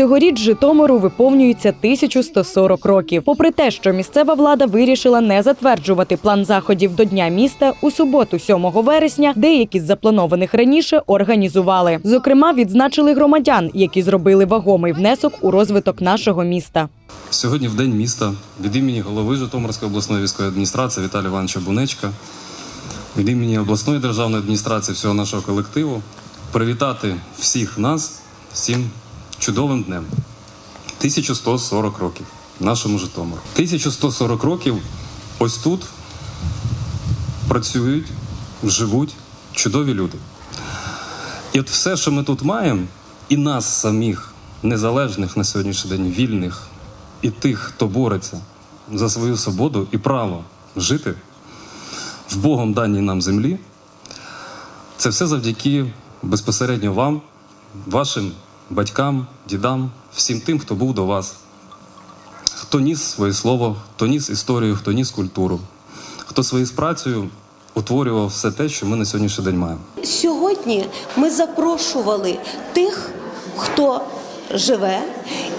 Цьогоріч Житомиру виповнюється 1140 років. Попри те, що місцева влада вирішила не затверджувати план заходів до Дня міста, у суботу, 7 вересня, деякі з запланованих раніше організували. Зокрема, відзначили громадян, які зробили вагомий внесок у розвиток нашого міста. Сьогодні в день міста від імені голови Житомирської обласної військової адміністрації Віталія Івановича Бунечка, від імені обласної державної адміністрації всього нашого колективу привітати всіх нас цим чудовим днем. 1140 років нашому Житомиру. 1140 років ось тут працюють, живуть чудові люди. І от все, що ми тут маємо, і нас самих, незалежних на сьогоднішній день, вільних, і тих, хто бореться за свою свободу і право жити в Богом даній нам землі, це все завдяки безпосередньо вам, вашим батькам, дідам, всім тим, хто був до вас, хто ніс своє слово, хто ніс історію, хто ніс культуру, хто своєю працею утворював все те, що ми на сьогоднішній день маємо. Сьогодні ми запрошували тих, хто живе,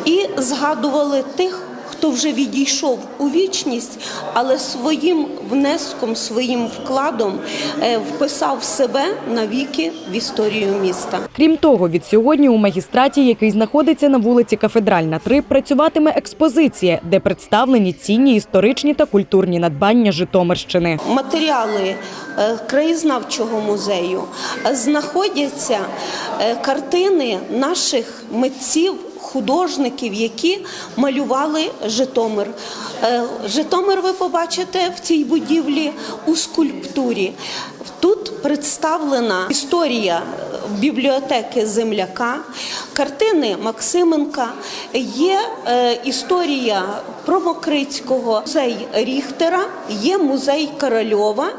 і згадували тих, хто вже відійшов у вічність, але своїм внеском, своїм вкладом е, вписав себе навіки в історію міста. Крім того, від сьогодні у магістраті, який знаходиться на вулиці Кафедральна, 3, працюватиме експозиція, де представлені цінні історичні та культурні надбання Житомирщини. Матеріали е, краєзнавчого музею знаходяться е, картини наших митців. Художників, які малювали Житомир. Е, Житомир ви побачите в цій будівлі у скульптурі. Тут представлена історія бібліотеки земляка, картини Максименка, є е, історія про Мокрицького, музей Ріхтера, є музей Корольова,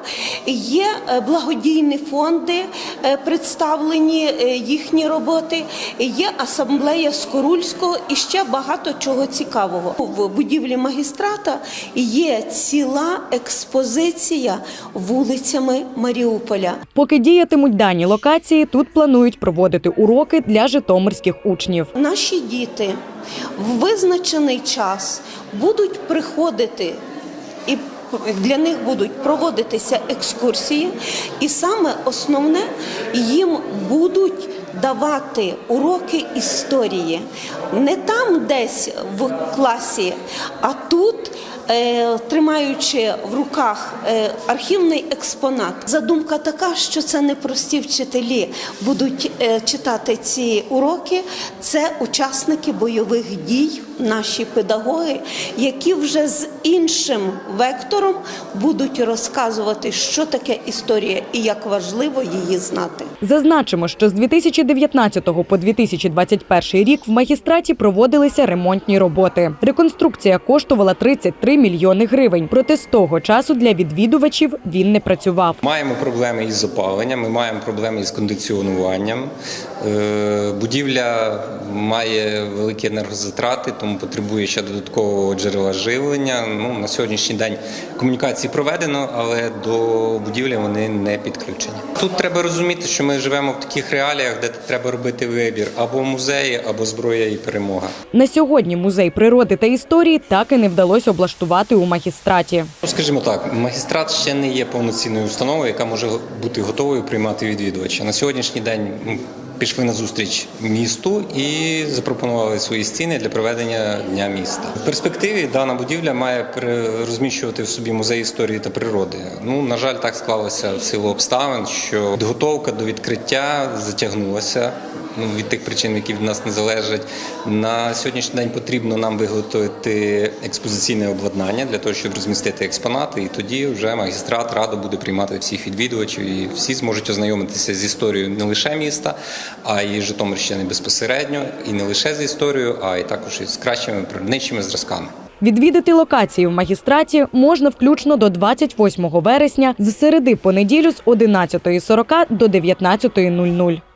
є е, благодійні фонди, е, представлені е, їхні роботи, є асамблея Скорульського і ще багато чого цікавого. В будівлі магістрата є ціла експозиція вулицями Маріуполя. Поки діятимуть дані локації, тут планують проводити уроки для житомирських учнів. Наші діти в визначений час будуть приходити і для них будуть проводитися екскурсії, і саме основне їм будуть давати уроки історії не там, десь в класі, а тут. е, Тримаючи в руках е, архівний експонат, задумка така, що це не прості вчителі будуть е, читати ці уроки. Це учасники бойових дій, наші педагоги, які вже з іншим вектором будуть розказувати, що таке історія і як важливо її знати. Зазначимо, що з 2019 по 2021 рік в магістраті проводилися ремонтні роботи. Реконструкція коштувала 33 мільйони гривень. Проте з того часу для відвідувачів він не працював. Маємо проблеми із опаленням, ми маємо проблеми із кондиціонуванням. Е, Будівля має великі енергозатрати, тому потребує ще додаткового джерела живлення. Ну, на сьогоднішній день комунікації проведено, але до будівлі вони не підключені. Тут треба розуміти, що ми живемо в таких реаліях, де треба робити вибір або музеї, або зброя і перемога. На сьогодні музей природи та історії так і не вдалося облаштувати у магістраті. Ну, Скажімо так, магістрат ще не є повноцінною установою, яка може бути готовою приймати відвідувача. На сьогоднішній день ну, пішли на зустріч місту і запропонували свої стіни для проведення дня міста. В перспективі дана будівля має розміщувати в собі музей історії та природи. Ну на жаль, так склалося в силу обставин, що підготовка до відкриття затягнулася. Ну, від тих причин, які від нас не залежать, на сьогоднішній день потрібно нам виготовити експозиційне обладнання для того, щоб розмістити експонати, і тоді вже магістрат радо буде приймати всіх відвідувачів, і всі зможуть ознайомитися з історією не лише міста, а й Житомирщини безпосередньо, і не лише з історією, а й також із кращими природничими зразками. Відвідати локації в магістраті можна включно до 28 вересня з середи по неділю з 11.40 до 19.00.